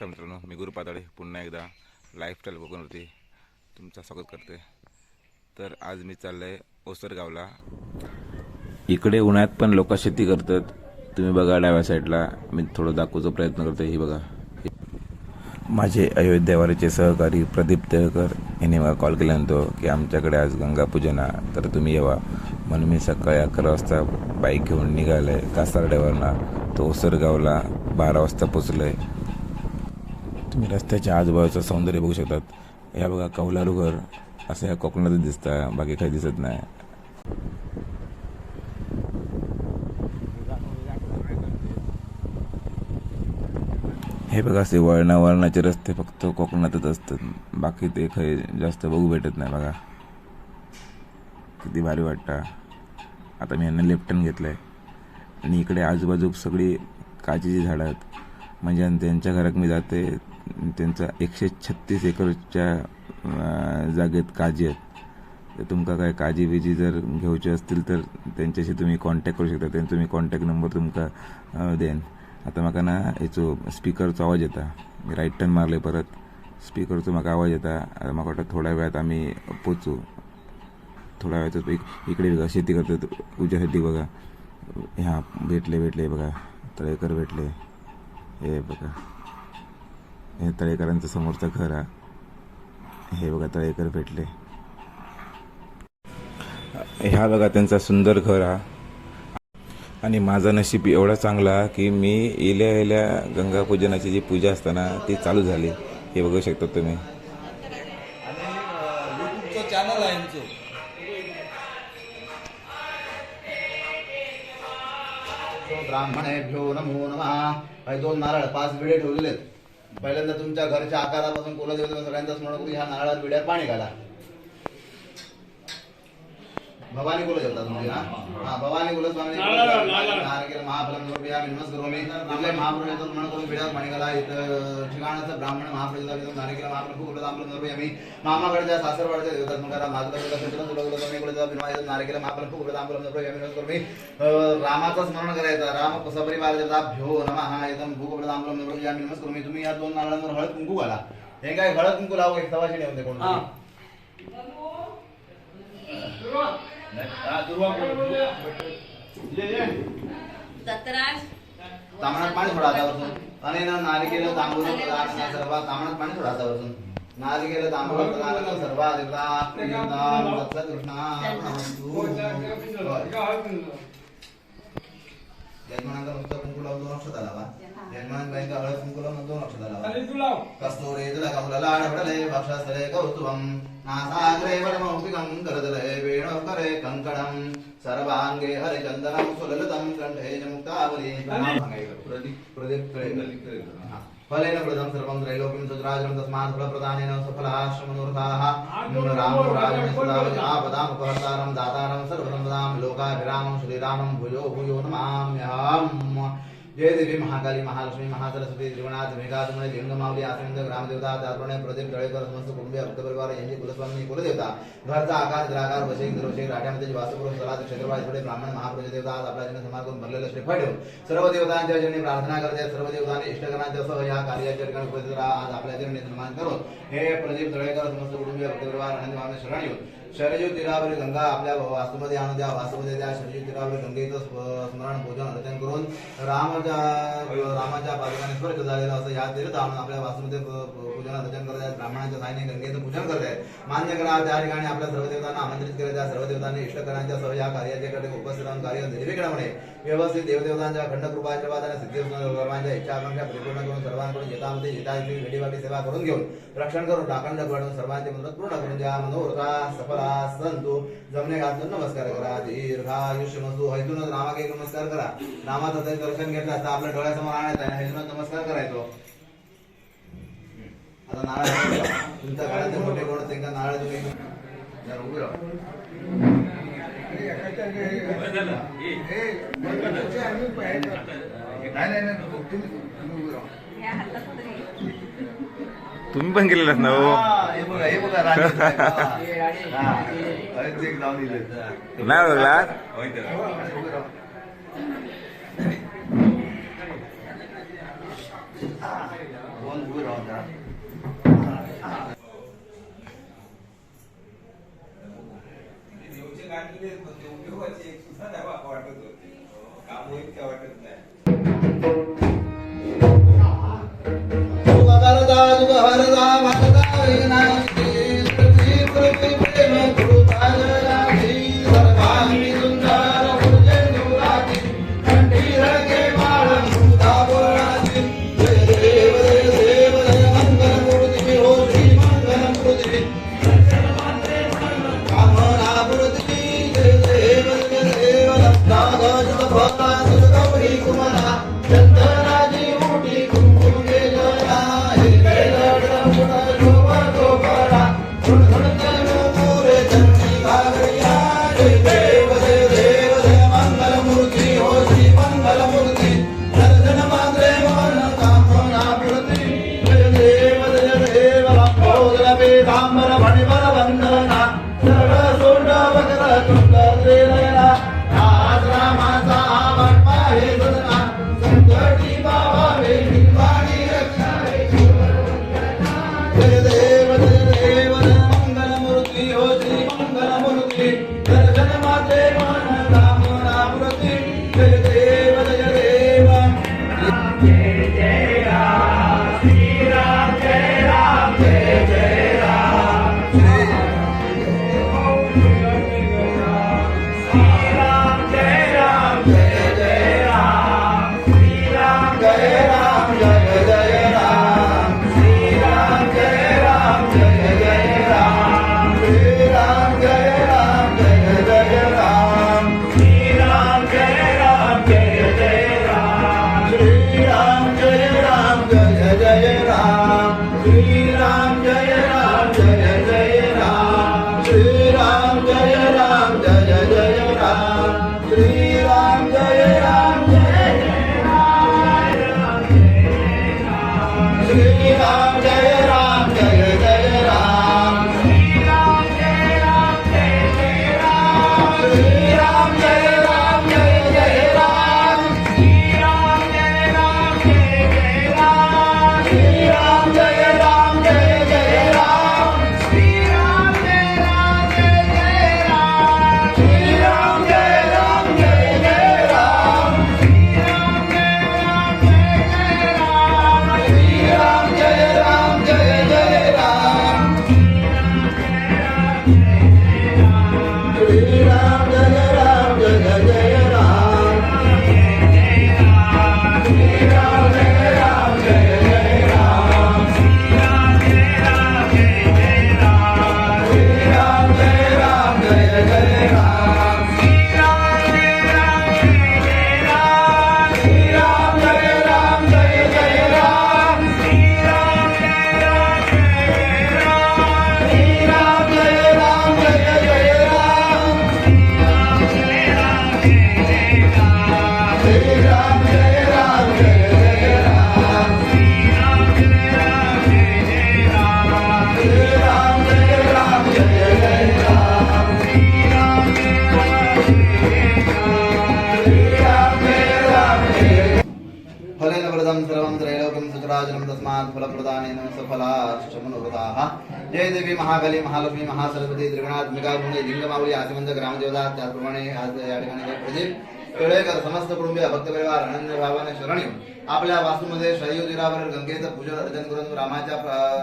नमस्कार मित्रांनो मी गुरु पाताळे. पुन्हा एकदा लाईफस्टाईल कोकणवरती तुमचं स्वागत करते तर आज मी चाललं आहे ओसरगावला. इकडे उन्हाळ्यात पण लोक शेती करतात. तुम्ही बघा डाव्या साईडला मी थोडं दाखवचा प्रयत्न करतो ही बघा. माझे अयोध्यावारीचे सहकारी प्रदीप तेळकर यांनी मला कॉल केल्यानंतर की आमच्याकडे आज गंगापूजन आहे तर तुम्ही येवा. म्हणून मी सकाळी अकरा वाजता बाईक घेऊन निघालो आहे कासारड्यावरना. तो ओसरगावला बारा वाजता पोचलं आहे तुम्ही रस्त्याच्या आजूबाजूचं सौंदर्य बघू शकतात. या बघा कौलारूघर असं ह्या कोकणातच दिसतं बाकी काही दिसत नाही. हे बघा असे वळणा वळणाचे रस्ते फक्त कोकणातच असतात. बाकी ते काही जास्त बघू भेटत नाही बघा. किती भारी वाटतं. आता मी यांना लेफ्टन घेतलं आहे आणि इकडे आजूबाजू सगळी काचेची झाडं आहेत. म्हणजे आणि त्यांच्या घरात मी जाते त्यांचा एकशे छत्तीस एकरच्या जागेत काजी आहेत. तर तुमका काय काजी बिजी जर घेवची असतील तर त्यांच्याशी तुम्ही कॉन्टॅक्ट करू शकता. त्यांचा मी कॉन्टॅक्ट नंबर तुमका देन आता म्हाका ना हेचो स्पीकरचो आवाज येता. मी राईट टर्न मारले परत. स्पीकरचो म्हाका आवाज येता. आता म्हाका वाटतं थोड्या वेळात आम्ही पोचू. थोड्या वेळात इकडे बघा शेती करतात पूजासाठी बघा. ह्या भेटले भेटले बघा. तळेकर भेटले. हे बघा. हे तळेकरांचं समोरचं घर आहे. हे बघा तळेकर भेटले. ह्या बघा त्यांचा सुंदर घर हा. आणि माझं नशीब एवढा चांगला की मी येल्या येल्या गंगापूजनाची जी पूजा असताना ती चालू झाली. हे बघू शकता तुम्ही. चॅनल आहे यांचं नमो. नमः दोन नारळ पाच विडे ठेवलेले आहेत. पहिल्यांदा तुमच्या घरच्या आकारापासून कोला सगळ्यांचा स्मरण करून ह्या नारळात विड्यात पाणी घाला. भवानी कुलदेवता तुमची ना हा? भवानी कुलस्वामी नारकेल महाफलम द्रव्या नमस् करोमी आपल्या महाप्रभूचं स्मरण करून विड्यात पाणी घाला. इथं ठिकाणाचं ब्राह्मण महाप्रभूचा नारकेल महाप्रभू कुलदामलं द्रव्य आम्ही मामाकडच्या सासरवाडच्या देवता स्मरण माझं सचिन कुलदेवता मी कुलदेवता विनवाय नारकेल महाप्रभू कुलदामलं द्रव्य आम्ही नमस् करोमी अं, रामाचं स्मरण करायचं. राम सपरिवार देवता भ्यो नमः एकदम भूक कुलदामलं द्रव्य आम्ही नमस् करोमी तुम्ही या दोन नारळांवर हळद कुंकू घाला. हे काय हळद कुंकू लावू एक सवाशी नाही होते कोण. दत्तराज. तामणात पाणी सोडा हातावरतून आणि ना नारिकेल ना सर्व. तामणात पाणी सोडा हातावरतून नारिकेल ना सर्व. देवता कृष्णा यजमानांचा नुसतं कुंकू लावून दोन अक्षता लावा यजमान बाईंचा हळद कुंकू लावून दोन अक्षता लावा कस्तुरे तुलकमुललाडवडले भक्षस्थले कौस्तुभम् नासाग्रे वरमौक्तिकम् करदले वेणुकरे कङ्कणम् सर्वाङ्गे हरिचन्दनम् सुललितम् कण्ठे च मुक्तावली प्रदीप प्रदीप हा. फलेन प्रदं सर्वं त्रैलोक्यं सुतराजं तस्मात् फलप्रदानेन सफलाश्रमनोरथाः रामो राजं सदावजापदामुपहर्तारं दातारं सर्वसम्पदां लोकाभिरामं श्रीरामं भूयो भूयो नमाम्यहम्। जय देवी महाकाली महालक्ष्मी महासरस्वती त्रिगुणात मेघासमय लिंगमावली आसनंद ग्रामदेवता दारुणे प्रदीप तळेकर समस्त कुटुंबीय भक्त परिवार यांची कुलस्वामी कुलदेवता घरचा आकार निराकार वशेक दरवशेक राठ्यामध्ये वास्तुपुरुष सलाद क्षेत्रवाद थोडे ब्राह्मण महाप्रज देवता आज आपल्या जन्म समाज करून भरलेलं श्रीफळ ठेवून सर्व देवतांच्या जनी प्रार्थना करते सर्व देवतांनी इष्टगणांच्या सह या कार्याच्या ठिकाणी उपस्थित राहा आज आपल्या जनी सन्मान करून हे प्रदीप तळेकर समस्त कुटुंबीय भक्त परिवार आनंद मागणे शरण येऊन शरजू तीरावरील गंगा आपल्या वास्तूमध्ये आणून द्या वास्तूमध्ये द्या शरजू तीरावरील गंगेचं स्मरण पूजन अर्चन करून राम रामाच्या रामाच्या पादकाने स्वर्ग झालेला असं या तीर्थ आणून आपल्या वास्तूमध्ये प- प- पूजन अर्चन करत आहेत ब्राह्मणाच्या साईने गंगेचं पूजन करत आहेत. मान्य करा त्या ठिकाणी आपल्या सर्व देवतांना आमंत्रित केले त्या सर्व देवतांनी इष्टकरांच्या सह या कार्याच्याकडे उपस्थित राहून कार्य निर्विघ्नपणे व्यवस्थित देवदेवतांच्या खंड कृपा आशीर्वाद आणि सिद्धी सर्वांच्या इच्छा आकांक्षा परिपूर्ण करून सर्वांकडून येतामध्ये येता येथील वेडीवाटी सेवा करून घेऊन रक्षण करून टाकंड करून सर्वांचे मनोरथ पूर्ण करून द्या. मनोरथा सफला संतु जमणे घातून नमस्कार करा. दीर्घायुष्य मस्तू हैतूनच नामाक नमस्कार करा. रामाचं दर्शन घेतलं असता आपल्या डोळ्यासमोर आणायचं आहे हैतूनच नमस्कार करायचो आता नारळ तुमच्या घरातले मोठे कोण त्यांना नारळ तुम्ही जरा उभे राहा. नाही नाही नाही तुम्ही तुम्ही उभे राहा. या हातात तरी तुम्ही पण केलेलात ना हो हा, हे सर्वं त्रैलोक्यं सुचराचरं तस्मात् फलप्रदानेन सफलाश्चमनोरथाः जय देवी महाकाली महालक्ष्मी महासरस्वती त्रिगुणात्मिका भूमी लिंगमावली आसिमंत ग्रामदेवता त्याचप्रमाणे आज या ठिकाणी प्रदीप समस्त कुटुंबीय भक्त परिवार अनन्य भावाने शरण येऊन आपल्या वास्तूमध्ये शैव तीरावर गंगेचं पूजन अर्चन करून रामाच्या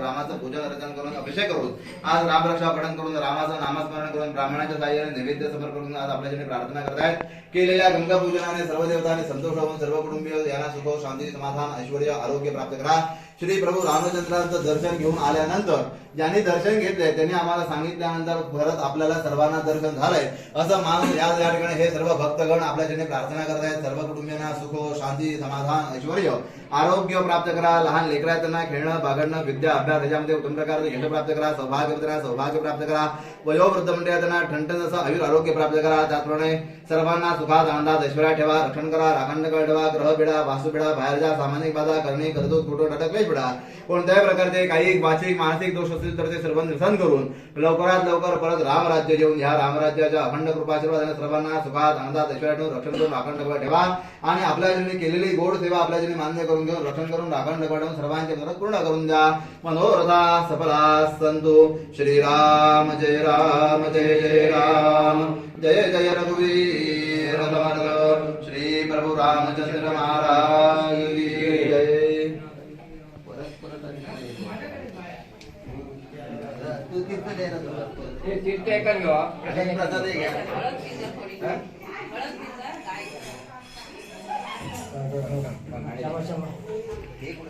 रामाचं पूजन अर्चन करून अभिषेक करून आज रामरक्षा पठण करून रामाचं नामस्मरण करून ब्राह्मणाच्या साह्याने नैवेद्य समर्पण करून आज आपल्यासाठी प्रार्थना करतायत. केलेल्या गंगा पूजनाने सर्व देवतांनी संतोष होऊन सर्व कुटुंबीय यांना सुख शांती समाधान ऐश्वर्य आरोग्य प्राप्त करा. श्री प्रभू रामचंद्रांचं दर्शन घेऊन आल्यानंतर ज्यांनी दर्शन घेतले त्यांनी आम्हाला सांगितल्यानंतर परत आपल्याला सर्वांना दर्शन झालंय. असं मानून या ठिकाणी हे सर्व भक्तगण आपल्याच्याने प्रार्थना करतायत. सर्व कुटुंबियांना सुख शांती समाधान ऐश्वर ऐश्वर्य आरोग्य प्राप्त करा लहान लेकरा त्यांना खेळणं बागडणं विद्या अभ्यास याच्यामध्ये उत्तम प्रकारचे यश प्राप्त करा सौभाग्य करा सौभाग्य प्राप्त करा. वयोवृद्ध मंडळी त्यांना ठणठण असं आयुर आरोग्य प्राप्त करा. त्याचप्रमाणे सर्वांना सुखात आनंदात ऐश्वर्या ठेवा रक्षण करा राखंड ठेवा ग्रह पिढा वासू पिढा जा सामाजिक बाधा करणे कर्जत कुटो टटकले पिढा. कोणत्याही प्रकारचे काही वाचिक मानसिक दोष असतील तर ते सर्व निरसन करून लवकरात लवकर परत रामराज्य जेवून ह्या रामराज्याच्या अखंड कृपाशीर्वाद सर्वांना सुखात आनंदात ऐश्वर्या ठेवून रक्षण करून राखण ठेवा ठेवा. आणि आपल्या जणी केलेली गोड सेवा आपल्या जणी मान्य करून घेऊन रक्षण करून राखण ठेवून सर्वांचे मनोरथ पूर्ण करून द्या. मनोरथा सफला संतु. श्रीराम जय राम जय जय राम. जय जय रघुवीर श्री प्रभु रामचंद्र महाराज की जय. परत परत तू किती दे ना तुला? आणि प्रसाद एक घ्या. हळद भिजत थोडी हा? हळद भिजत गाय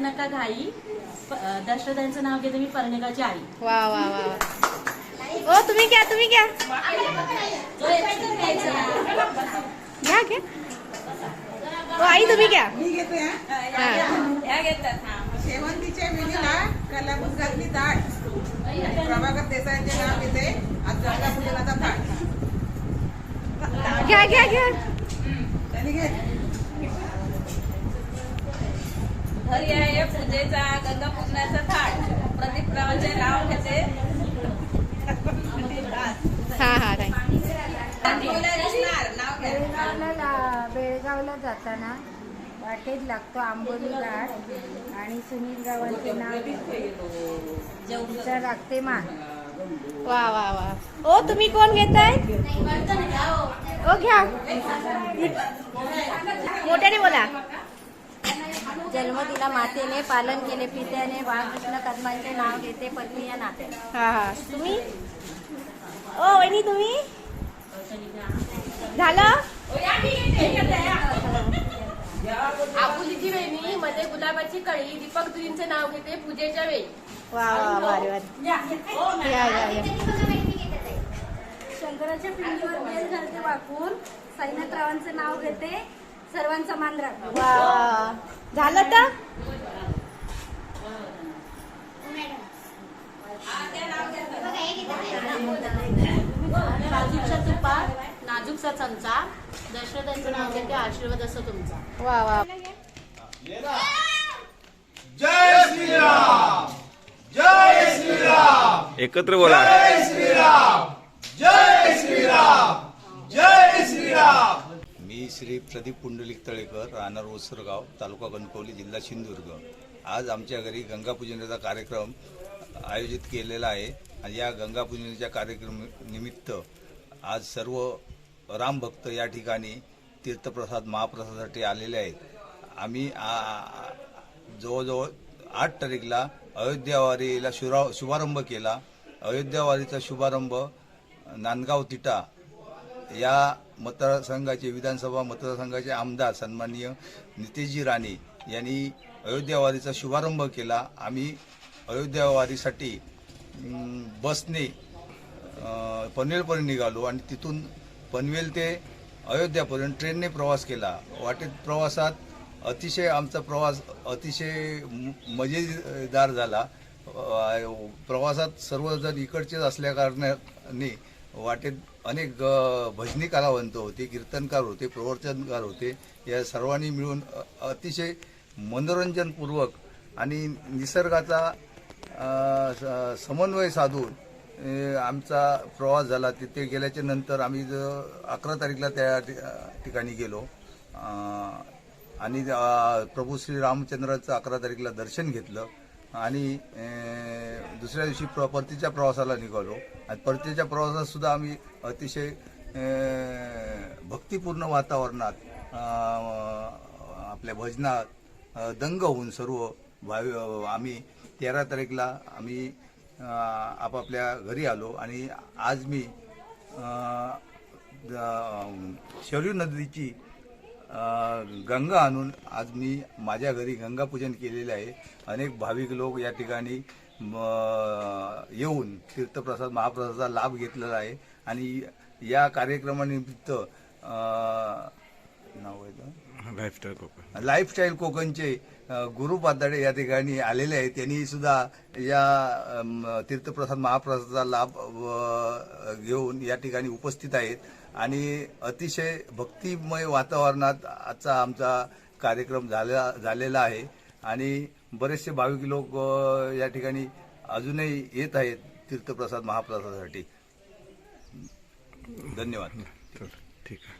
नका घाई. दशरथांचं नाव घेते मी पर्णिकाची आई. वा वा वा वा. ओ तुम्ही घ्या तुम्ही घ्या. घ्या घ्या. ओ आई तुम्ही घ्या. मी घेते हा. घेतात हा. शेवंतीच्या वेलीला कलाबूस घातली ताट प्रभाकर देसाईचे नाव घेते. ताट घ्या घ्या घ्या. घरी आहे पूजेचा गंगा पूजनाचा थाट. प्रदीप रावांचे नाव घेते. हा हा बेळगावला बेळगावला जाताना वाटेत लागतो आंबोली घाट आणि सुनील गावांचे नाव लागते मान वा वा वा. ओ तुम्ही कोण घेताय? ओ घ्या. मोठ्याने बोला. जन्मदिना मातेने पालन केले पित्याने बाळकृष्ण कदमांचे नाव घेते पत्नी या नाते. हा हा. तुम्ही? ओ वहिनी तुम्ही? झालं? आपुलीची वेणी मध्ये गुलाबाची कळी दीपक दुरींचे नाव घेते पूजेच्या वेळी. वा वा भारी भारी. या या. या शंकराच्या पिंडीवर बेल घालते वाकून. साईनाथरावांचे नाव घेते सर्वांचा मान राखतो वा. झालं तर? नाजूकचा तुपात नाजूकचा चमचा. दशरथांचं नाव घेते आशीर्वाद असो तुमचा. वा वा. जय श्रीराम जय श्रीराम. एकत्र बोला. जय श्रीराम जय श्रीराम जय श्रीराम. मी श्री प्रदीप पुंडलिक तळेकर राहणार ओसरगाव तालुका कणकवली जिल्हा सिंधुदुर्ग. आज आमच्या घरी गंगापूजनाचा कार्यक्रम आयोजित केलेला आहे. आणि या गंगापूजनाच्या कार्यक्रम निमित्त आज सर्व रामभक्त या ठिकाणी तीर्थप्रसाद महाप्रसादासाठी आलेले आहेत. आम्ही आ- जवळजवळ आठ तारीखला अयोध्यावारीला शुरा शुभारंभ केला. अयोध्यावारीचा शुभारंभ नांदगाव तिटा या मतदारसंघाचे विधानसभा मतदारसंघाचे आमदार सन्माननीय नितेशजी राणे यांनी अयोध्यावारीचा शुभारंभ केला. आम्ही अयोध्यावारीसाठी बसने पनवेलपर्यंत निघालो आणि तिथून पनवेल ते अयोध्यापर्यंत ट्रेनने प्रवास केला. वाटेत प्रवासात अतिशय आमचा प्रवास अतिशय मजेदार झाला. प्रवासात सर्वजण इकडचेच असल्या कारणाने वाटेत अनेक भजनी कलावंत होते कीर्तनकार होते प्रवर्तनकार होते. या सर्वांनी मिळून अतिशय मनोरंजनपूर्वक आणि निसर्गाचा स- समन्वय साधून आमचा प्रवास झाला. तिथे गेल्याच्यानंतर आम्ही अकरा तारीखला त्या ठिकाणी गेलो. आणि प्रभू श्री रामचंद्राचं अकरा तारीखला दर्शन घेतलं. आणि दुसऱ्या दिवशी प्र परतीच्या प्रवासाला निघालो. आणि परतीच्या प्रवासात सुद्धा आम्ही अतिशय भक्तिपूर्ण वातावरणात आपल्या भजनात दंग होऊन सर्व भावी आम्ही तेरा तारीखला आम्ही आपापल्या घरी आलो आणि आज मी शरयू नदीची गंगा आणून आज मी माझ्या घरी गंगापूजन केलेले आहे. अनेक भाविक लोक या ठिकाणी येऊन तीर्थप्रसाद महाप्रसादाचा लाभ घेतलेला आहे. आणि या कार्यक्रमानिमित्त नाव आहे? लाईफस्टाईल कोकण. लाईफस्टाईल कोकणचे गुरु पाताडे या ठिकाणी आलेले आहेत. त्यांनी सुद्धा या तीर्थप्रसाद महाप्रसादाचा लाभ घेऊन या ठिकाणी उपस्थित आहेत. आणि अतिशय भक्तिमय वातावरणात आजचा आमचा कार्यक्रम झाला झालेला आहे. आणि बरेचसे भाविक लोक या ठिकाणी अजूनही येत आहेत तीर्थप्रसाद महाप्रसादासाठी. धन्यवाद. ठीक आहे.